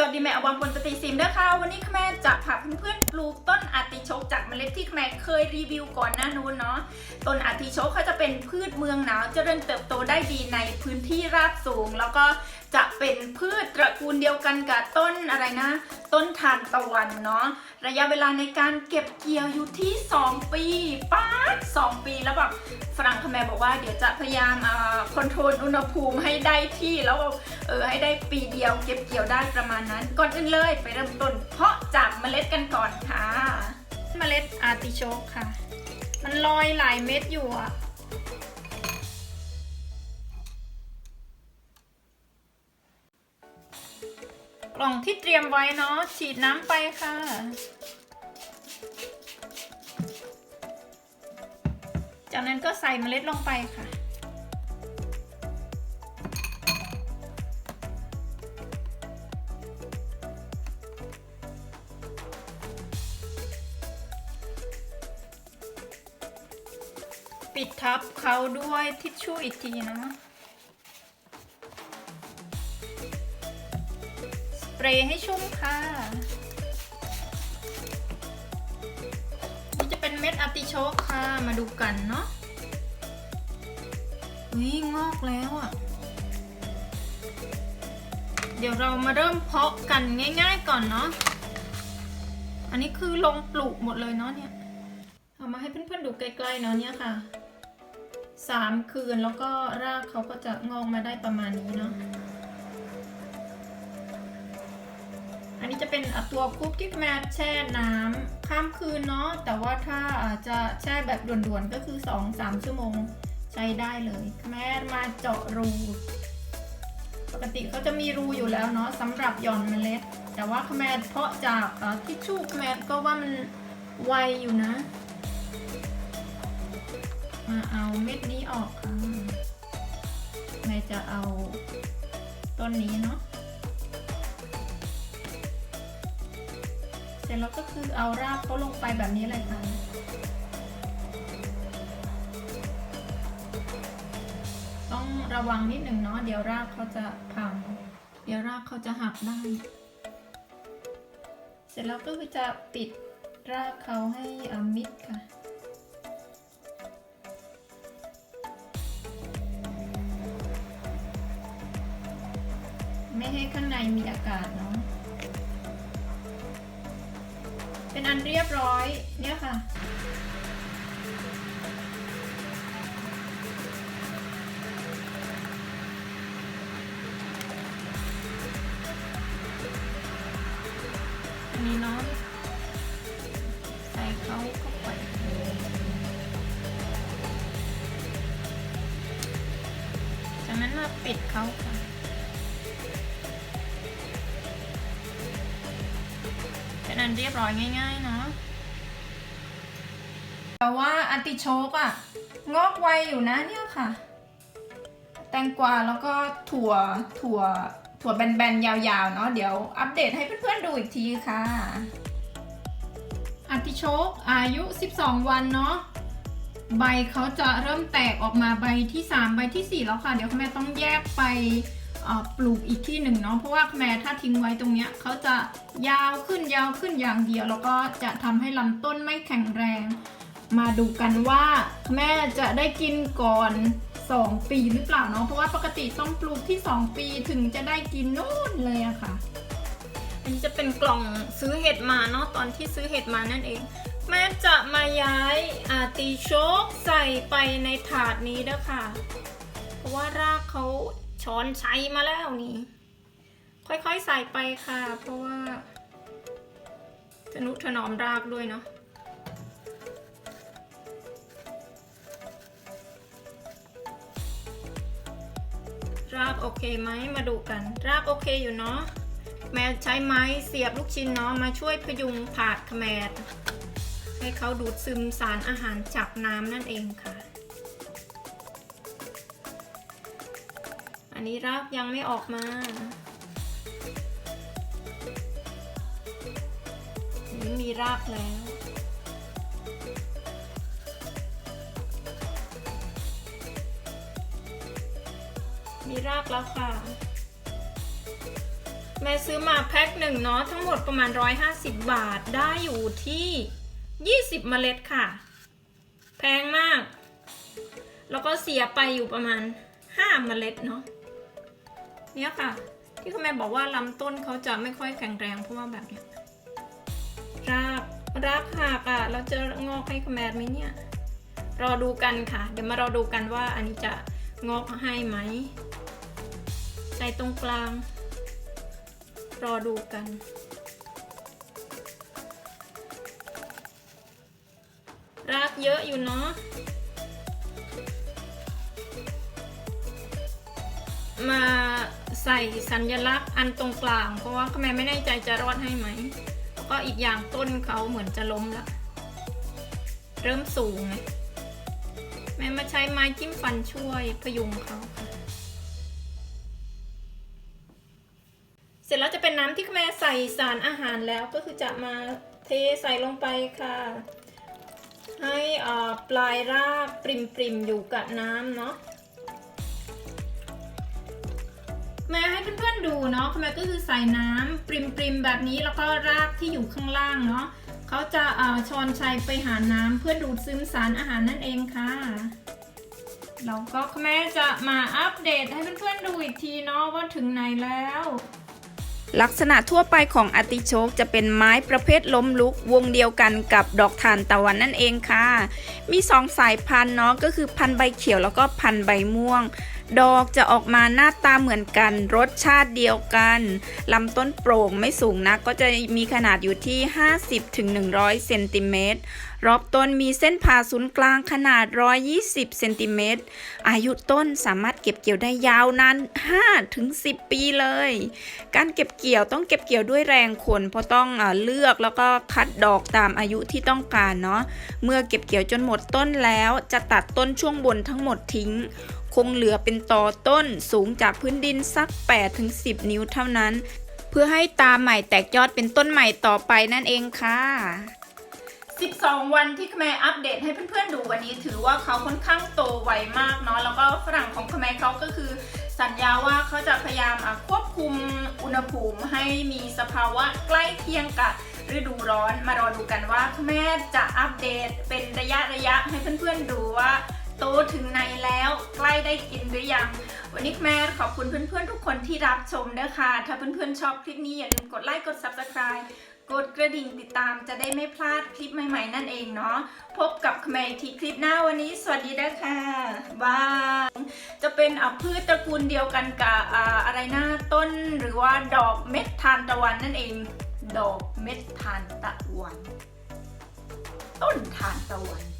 สวัสดีแม่อวางบนปฏิซิมเด้อค่ะ วันนี้แม่จะพาเพื่อนๆปลูกต้นอาติโชกจากเมล็ดที่แม่เคยรีวิวก่อนหน้านู้นเนาะต้นอาติโชกเขาจะเป็นพืชเมืองหนาวเจริญเติบโตได้ดีในพื้นที่ราบสูง แล้วก็ จะเป็นพืชตระกูลเดียวกันกับต้นอะไรนะ ต้นทานตะวันเนาะระยะเวลาในการเก็บเกี่ยวอยู่ที่ 2 ปีป๊าด2ปีแล้วแบบฝรั่งคแมบอกว่าเดี๋ยวจะพยายามคอนโทรลอุณหภูมิให้ได้ที่แล้วเออให้ได้ปีเดียวเก็บเกี่ยวได้ประมาณนั้น ก่อนอื่นเลยไปเริ่มต้นเพาะจากเมล็ดกันก่อนค่ะ เมล็ดอาร์ติโชกค่ะ มันลอยหลายเม็ดอยู่อะ กล่องที่เตรียมไว้เนาะฉีดน้ำไปค่ะ จากนั้นก็ใส่เมล็ดลงไปค่ะ ปิดทับเขาด้วยทิชชู่อีกทีเนาะ เปรย์ให้ชุ่มค่ะ นี่จะเป็นเม็ดอาร์ติโชกค่ะ มาดูกันเนาะนี่งอกแล้วอะ่ะ เดี๋ยวเรามาเริ่มเพาะกันง่ายๆก่อนเนาะ อันนี้คือลงปลูกหมดเลยเนาะเนี่ย เอามาให้เพื่อนๆดูใกล้ๆเนาะเนี่ยค่ะสามคืนแล้วก็รากเขาก็จะงอกมาได้ประมาณนี้เนาะ อันนี้จะเป็นตัวคุกที่แม่แช่น้ำข้ามคืนเนาะแต่ว่าถ้าจะแช่แบบด่วนๆก็คือ 2-3 ชั่วโมงใช้ได้เลยแม่มาเจาะรูปกติเขาจะมีรูอยู่แล้วเนาะสำหรับหย่อนเมล็ด แต่ว่าแมรเพาะจากทิชชู่แมรก็ว่ามันไวอยู่นะ มาเอาเม็ดนี้ออกค่ะแม่จะเอาต้นนี้เนาะ เสร็จแล้วก็คือเอารากเขาลงไปแบบนี้เลยค่ะต้องระวังนิดหนึ่งเนาะเดี๋ยวรากเขาจะพัง เดี๋ยวรากเขาจะหักได้ เสร็จแล้วก็คือจะปิดรากเขาให้มิดค่ะไม่ให้ข้างในมีอากาศเนาะ เป็นอันเรียบร้อยเนี่ยค่ะ อันนี้เนาะ เป็นอันเรียบร้อยง่ายๆเนาะแต่ว่าอติโชกอะงอกไวอยู่นะเนี่ยค่ะ แตงกวาแล้วก็ถั่วถั่วถั่วแบนๆ ยาวๆ เนาะเดี๋ยวอัปเดตให้เพื่อนๆดูอีกทีค่ะอาร์ติโชกอายุ 12 วันเนาะใบเขาจะเริ่มแตกออกมาใบที่ 3 ใบทีสี่4 แล้วค่ะ เดี๋ยวแม่ต้องแยกไป ปลูกอีกที่หนึ่งเนาะเพราะว่าแม่ถ้าทิ้งไว้ตรงเนี้ยเขาจะยาวขึ้นยาวขึ้นอย่างเดียว แล้วก็จะทำให้ลำต้นไม่แข็งแรง มาดูกันว่าแม่จะได้กินก่อน 2 ปีหรือเปล่าเนาะเพราะว่าปกติต้องปลูกที่ 2 ปีถึงจะได้กินนู่นเลยอะค่ะ อันนี้จะเป็นกล่องซื้อเห็ดมาเนาะตอนที่ซื้อเห็ดมานั่นเอง แม่จะมาย้ายอาติโชกใส่ไปในถาดนี้เด้อค่ะ เพราะว่ารากเขา ช้อนใช้มาแล้วนี่ ค่อยๆใส่ไปค่ะ เพราะว่าทนุถนอมรากด้วยเนาะรากโอเคไหมมาดูกัน รากโอเคอยู่เนาะแม่ใช้ไม้เสียบลูกชิ้นเนาะมาช่วยพยุงผาดขแมดให้เขาดูดซึมสารอาหารจากน้ำนั่นเองค่ะ อันนี้รากยังไม่ออกมา นี่มีรากแล้ว มีรากแล้วค่ะ แม่ซื้อมาแพ็คหนึ่งเนาะทั้งหมดประมาณ 150 บาทได้อยู่ที่ 20 เมล็ดค่ะ แพงมาก แล้วก็เสียไปอยู่ประมาณ5เมล็ดเนาะ เนี่ยค่ะ ที่คุณแม่บอกว่าลำต้นเขาจะไม่ค่อยแข็งแรงเพราะว่าแบบเนี้ยรากรากหักอะเราจะงอกให้คุณแม่ไหมเนี่ย รอดูกันค่ะ เดี๋ยวมารอดูกันว่าอันนี้จะงอกให้ไหมใจตรงกลาง รอดูกันรากเยอะอยู่เนาะมา ใส่สัญลักษณ์อันตรงกลาง เพราะว่าแม่ไม่แน่ใจจะรอดให้ไหมแล้วก็อีกอย่างต้นเขาเหมือนจะล้มละเริ่มสูงแม่มาใช้ไม้จิ้มฟันช่วยพยุงเขาค่ะเสร็จแล้วจะเป็นน้ำที่แม่ใส่สารอาหารแล้วก็คือจะมาเทใส่ลงไปค่ะ ให้อ่าปลายรากปริมๆอยู่กับน้ำเนาะ แม่ให้เพื่อนๆดูเนาะแม่ก็คือใส่น้ำปริมๆแบบนี้แล้วก็รากที่อยู่ข้างล่างเนาะเขาจะเอ่อช้อนชัยไปหาน้ำเพื่อดูดซึมสารอาหารนั่นเองค่ะแล้วก็แม่จะมาอัปเดตให้เพื่อนๆดูอีกทีเนาะว่าถึงไหนแล้ว ลักษณะทั่วไปของอติโชกจะเป็นไม้ประเภทล้มลุก วงเดียวกันกับดอกทานตะวันนั่นเองค่ะ มีสองสายพันธุ์เนาะก็คือพันธุ์ใบเขียวแล้วก็พันธุ์ใบม่วง ดอกจะออกมาหน้าตาเหมือนกัน รสชาติเดียวกันลำต้นโปร่งไม่สูงนักก็จะมีขนาดอยู่ที่ 50-100เซนติเมตรรอบต้นมีเส้นผ่าศูนย์กลางขนาด 120เซนติเมตรอายุต้นสามารถเก็บเกี่ยวได้ยาวนาน5-10 ปีเลย การเก็บเกี่ยวต้องเก็บเกี่ยวด้วยแรงคนเพราะต้องเอเลือกแล้วก็คัดดอกตามอายุที่ต้องการเนาะเมื่อเก็บเกี่ยวจนหมดต้นแล้วจะตัดต้นช่วงบนทั้งหมดทิ้ง งเหลือเป็นตอต้นสูงจากพื้นดินสัก 8-10 นิ้วเท่านั้น เพื่อให้ตาใหม่แตกยอดเป็นต้นใหม่ต่อไปนั่นเองค่ะ 12 วันที่แม่อัปเดตให้เพื่อนๆดูวันนี้ถือว่าเขาค่อนข้างโตไวมากเนาะแล้วก็ฝรั่งของแม่เขาก็คือสัญญาว่าเขาจะพยายามควบคุมอุณหภูมิให้มีสภาวะใกล้เคียงกับฤดูร้อนมารอดูกันว่าแม่จะอัปเดตเป็นระยะระยะให้เพื่อนๆดูว่า โตถึงไหนแล้ว ใกล้ได้กินหรือยัง วันนี้แม่ขอบคุณเพื่อนๆทุกคนที่รับชมด้วยค่ะถ้าเพื่อนๆชอบคลิปนี้อย่าลืมกดไลค์กด subscribe กดกระดิ่งติดตามจะได้ไม่พลาดคลิปใหม่ๆนั่นเองเนาะพบกับแม่อีกทีคลิปหน้าวันนี้ สวัสดีนะคะบายจะเป็นพืชตระกูลเดียวกันกับออะไรนะต้นหรือว่าดอกเม็ดทานตะวันนั่นเอง ดอกเม็ดทานตะวัน ต้นทานตะวัน